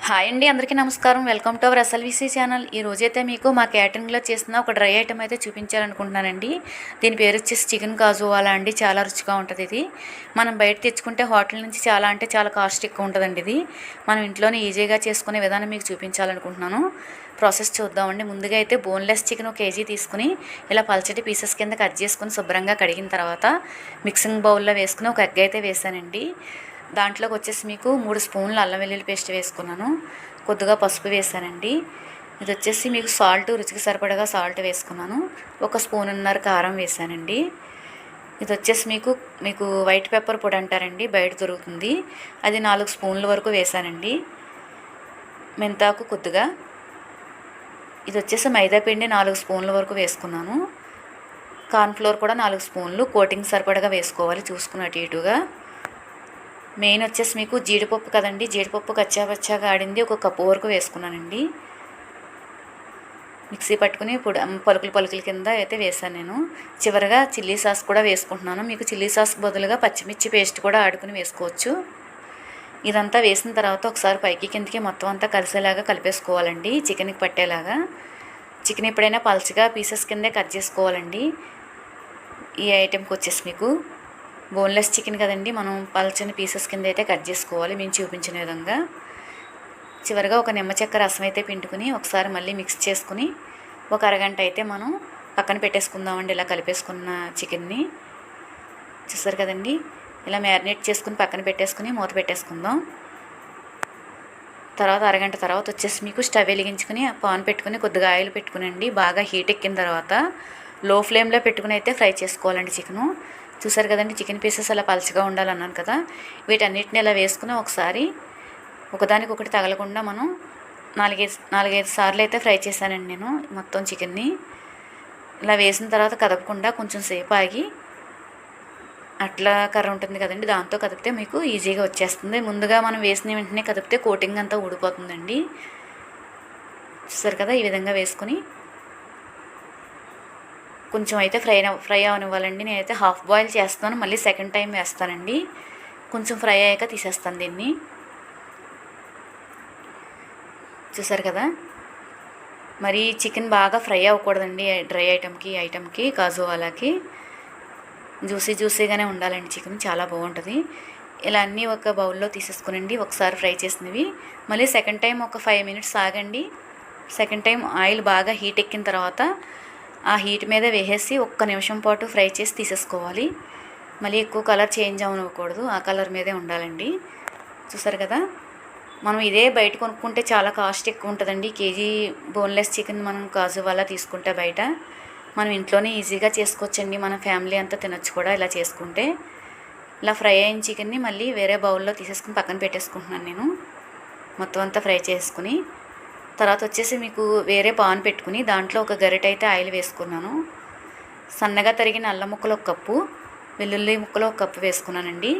Hi అండి అందరికీ నమస్కారం. Welcome to our SLVC channel. ఈ రోజైతే మీకు మా క్యాటరింగ్లో చేసిన ఒక డ్రై ఐటమ్ అయితే చూపించాలనుకుంటున్నానండి. దీని పేరు వచ్చేసి చికెన్ కాజువాలా అండి. చాలా రుచిగా ఉంటుంది ఇది. మనం బయట తెచ్చుకుంటే హోటల్ నుంచి చాలా అంటే చాలా కాస్ట్ ఎక్కువ ఉంటుందండి ఇది. మనం ఇంట్లోనే ఈజీగా చేసుకునే విధానం మీకు చూపించాలనుకుంటున్నాను. ప్రాసెస్ చూద్దామండి. ముందుగా అయితే బోన్లెస్ చికెన్ ఒక కేజీ తీసుకుని ఇలా పల్చటి పీసెస్ కింద కట్ చేసుకుని శుభ్రంగా కడిగిన తర్వాత మిక్సింగ్ బౌల్లో వేసుకుని ఒక ఎగ్ అయితే వేసానండి. దాంట్లోకి వచ్చేసి మీకు మూడు స్పూన్లు అల్లం వెల్లుల్లి పేస్ట్ వేసుకున్నాను. కొద్దిగా పసుపు వేసానండి ఇది వచ్చేసి మీకు సాల్ట్ రుచికి సరిపడగా సాల్ట్ వేసుకున్నాను. ఒక స్పూన్ ఉన్నర కారం వేసానండి ఇది వచ్చేసి మీకు మీకు వైట్ పెప్పర్ పొడి అంటారండి బయట దొరుకుతుంది. అది నాలుగు స్పూన్ల వరకు వేసానండి మెంతాకు కొద్దిగా. ఇది వచ్చేసి మైదా పిండి నాలుగు స్పూన్ల వరకు వేసుకున్నాను. కార్న్ఫ్లోర్ కూడా నాలుగు స్పూన్లు. కోటింగ్ సరిపడగా వేసుకోవాలి చూసుకుని అటు ఇటుగా. మెయిన్ వచ్చేసి మీకు జీడిపప్పు కదండి. జీడిపప్పు కచ్చాపచ్చాగా ఆడింది. ఒక కప్పు వరకు వేసుకున్నానండి. మిక్సీ పట్టుకుని పొడి పలుకులు పలుకుల కింద అయితే వేసాను నేను. చివరిగా చిల్లీ సాస్ కూడా వేసుకుంటున్నాను. మీకు చిల్లీ సాస్ బదులుగా పచ్చిమిర్చి పేస్ట్ కూడా ఆడుకుని వేసుకోవచ్చు. ఇదంతా వేసిన తర్వాత ఒకసారి పైకి కిందకి మొత్తం అంతా కలిసేలాగా కలిపేసుకోవాలండి. చికెన్కి పట్టేలాగా. చికెన్ ఎప్పుడైనా పల్చగా పీసెస్ కిందే కట్ చేసుకోవాలండి. ఈ ఐటెంకి వచ్చేసి మీకు. బోన్లెస్ చికెన్ కదండి. మనం పల్చని పీసెస్ కింద అయితే కట్ చేసుకోవాలి. మేము చూపించిన విధంగా. చివరిగా ఒక నిమ్మ చెక్క రసం అయితే పిండుకుని ఒకసారి మళ్ళీ మిక్స్ చేసుకుని ఒక అరగంట అయితే మనం పక్కన పెట్టేసుకుందామండి. ఇలా కలిపేసుకున్న చికెన్ని. చూసారు కదండి. ఇలా మ్యారినేట్ చేసుకుని పక్కన పెట్టేసుకుని మూత పెట్టేసుకుందాం. తర్వాత అరగంట తర్వాత వచ్చేసి మీకు స్టవ్ వెలిగించుకుని పాన్ పెట్టుకుని కొద్దిగా ఆయిల్ పెట్టుకునండి. బాగా హీట్ ఎక్కిన తర్వాత లో ఫ్లేమ్లో పెట్టుకుని అయితే ఫ్రై చేసుకోవాలండి చికెను. చూసారు కదండి చికెన్ పీసెస్ అలా పలచగా ఉండాలన్నాను కదా. వీటన్నిటిని ఇలా వేసుకుని ఒకసారి ఒకదానికి ఒకటి తగలకుండా మనం నాలుగైదు నాలుగైదు సార్లు అయితే ఫ్రై చేశానండి నేను మొత్తం చికెన్ని. ఇలా వేసిన తర్వాత కదపకుండా కొంచెం సేపు ఆగి అట్లా కర్ర ఉంటుంది కదండి దాంతో కదిపితే మీకు ఈజీగా వచ్చేస్తుంది. ముందుగా మనం వేసిన వెంటనే కదిపితే కోటింగ్ అంతా ఊడిపోతుందండి. చూసారు కదా ఈ విధంగా వేసుకొని కొంచెం అయితే ఫ్రై ఫ్రై అవనివ్వాలండి. నేనైతే హాఫ్ బాయిల్ చేస్తాను. మళ్ళీ సెకండ్ టైం వేస్తానండి. కొంచెం ఫ్రై అయ్యాక తీసేస్తాను దీన్ని. చూసారు కదా? మరి చికెన్ బాగా ఫ్రై అవ్వకూడదండి డ్రై ఐటెంకి ఐటెంకి కాజు వాలాకి. జ్యూసీ జ్యూసీగానే ఉండాలండి చికెన్. చాలా బాగుంటుంది. ఇలా అన్నీ ఒక బౌల్లో తీసేసుకునండి. ఒకసారి ఫ్రై చేసినవి. మళ్ళీ సెకండ్ టైం ఒక ఫైవ్ మినిట్స్ ఆగండి. సెకండ్ టైం ఆయిల్ బాగా హీట్ ఎక్కిన తర్వాత ఆ హీట్ మీద వేసేసి ఒక్క నిమిషం పాటు ఫ్రై చేసి తీసేసుకోవాలి. మళ్ళీ ఎక్కువ కలర్ చేంజ్ అవ్వకూడదు. ఆ కలర్ మీదే ఉండాలండి. చూసారు కదా? మనం ఇదే బయట కొనుక్కుంటే చాలా కాస్ట్ ఎక్కువ ఉంటుందండి. కేజీ బోన్లెస్ చికెన్ మనం కాజు వల్ల తీసుకుంటే బయట. మనం ఇంట్లోనే ఈజీగా చేసుకోవచ్చండి. మన ఫ్యామిలీ అంతా తినొచ్చు కూడా ఇలా చేసుకుంటే. ఇలా ఫ్రై అయిన చికెన్ని మళ్ళీ వేరే బౌల్లో తీసేసుకుని పక్కన పెట్టేసుకుంటున్నాను నేను. మొత్తం అంతా ఫ్రై చేసుకుని తర్వాత వచ్చేసి మీకు వేరే పాన్ పెట్టుకుని దాంట్లో ఒక గరిట అయితే ఆయిల్ వేసుకున్నాను. సన్నగా తరిగిన అల్లం ముక్కలు ఒక కప్పు వెల్లుల్లి ముక్కలు ఒక కప్పు వేసుకున్నానండి.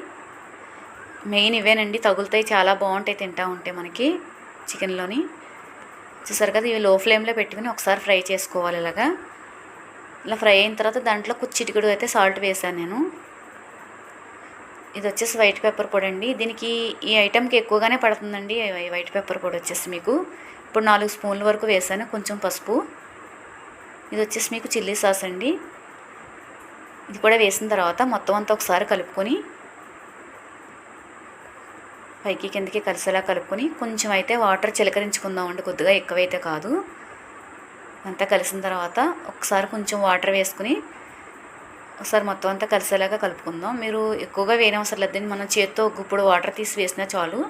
మెయిన్ ఇవేనండి తగులుతాయి చాలా బాగుంటాయి తింటా ఉంటే మనకి చికెన్లోని. చూసారు కదా ఇవి లో ఫ్లేమ్లో పెట్టుకుని ఒకసారి ఫ్రై చేసుకోవాలి ఇలాగా. ఇలా ఫ్రై అయిన తర్వాత దాంట్లో చిటికెడు అయితే సాల్ట్ వేసాను నేను. ఇది వచ్చేసి వైట్ పెప్పర్ పొడి అండి దీనికి ఈ ఐటెంకి ఎక్కువగానే పడుతుందండి వైట్ పెప్పర్ పొడి వచ్చేసి మీకు. ఇప్పుడు నాలుగు స్పూన్ల వరకు వేసాను. కొంచెం పసుపు. ఇది వచ్చేసి మీకు చిల్లీ సాస్ అండి. ఇది కూడా వేసిన తర్వాత మొత్తం అంతా ఒకసారి కలుపుకొని పైకి కిందకి కలిసేలా కలుపుకొని కొంచెం అయితే వాటర్ చిలకరించుకుందామండి కొద్దిగా ఎక్కువైతే కాదు. అంతా కలిసిన తర్వాత ఒకసారి కొంచెం వాటర్ వేసుకుని ఒకసారి మొత్తం అంతా కలిసేలాగా కలుపుకుందాం. మీరు ఎక్కువగా వేయనవసరం లేదండి. మనం చేత్తో ఇప్పుడు వాటర్ తీసి వేసినా చాలు.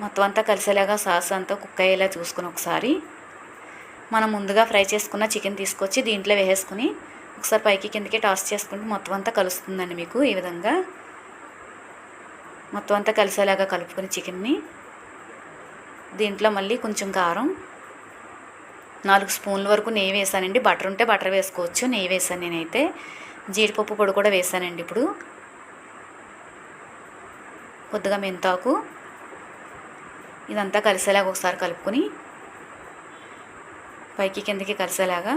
మొత్తం అంతా కలిసేలాగా సాస్ అంతా కుక్ అయ్యేలా చూసుకుని ఒకసారి మనం ముందుగా ఫ్రై చేసుకున్న చికెన్ తీసుకొచ్చి దీంట్లో వేసేసుకుని ఒకసారి పైకి కిందకి టాస్ చేసుకుంటే మొత్తం అంతా కలుస్తుందండి మీకు ఈ విధంగా. మొత్తం అంతా కలిసేలాగా కలుపుకుని చికెన్ని దీంట్లో మళ్ళీ కొంచెం కారం. నాలుగు స్పూన్ల వరకు నెయ్యి వేసానండి. బటర్ ఉంటే బటర్ వేసుకోవచ్చు నెయ్యి వేసాను నేనైతే. జీడిపప్పు పొడి కూడా వేసానండి ఇప్పుడు. కొద్దిగా మెంతాకు ఇదంతా కలిసేలాగా ఒకసారి కలుపుకొని పైకి కిందకి కలిసేలాగా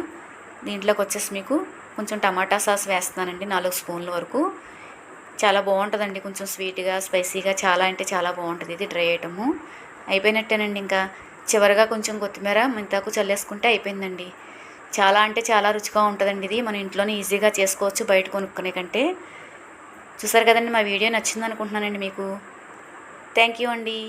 దీంట్లోకి వచ్చేసి మీకు కొంచెం టమాటా సాస్ వేస్తున్నానండి నాలుగు స్పూన్ల వరకు. చాలా బాగుంటుందండి కొంచెం స్వీట్గా స్పైసీగా చాలా అంటే చాలా బాగుంటుంది ఇది డ్రై ఐటము. అయిపోయినట్టేనండి ఇంకా చివరిగా కొంచెం కొత్తిమీర మెంతాకు చల్లేసుకుంటే అయిపోయిందండి. చాలా అంటే చాలా రుచిగా ఉంటుందండి ఇది. మన ఇంట్లోనే ఈజీగా చేసుకోవచ్చు బయట కొనుక్కునే కంటే. చూసారు కదండి మా వీడియో నచ్చింది అనుకుంటున్నానండి మీకు. థ్యాంక్ యూ అండి.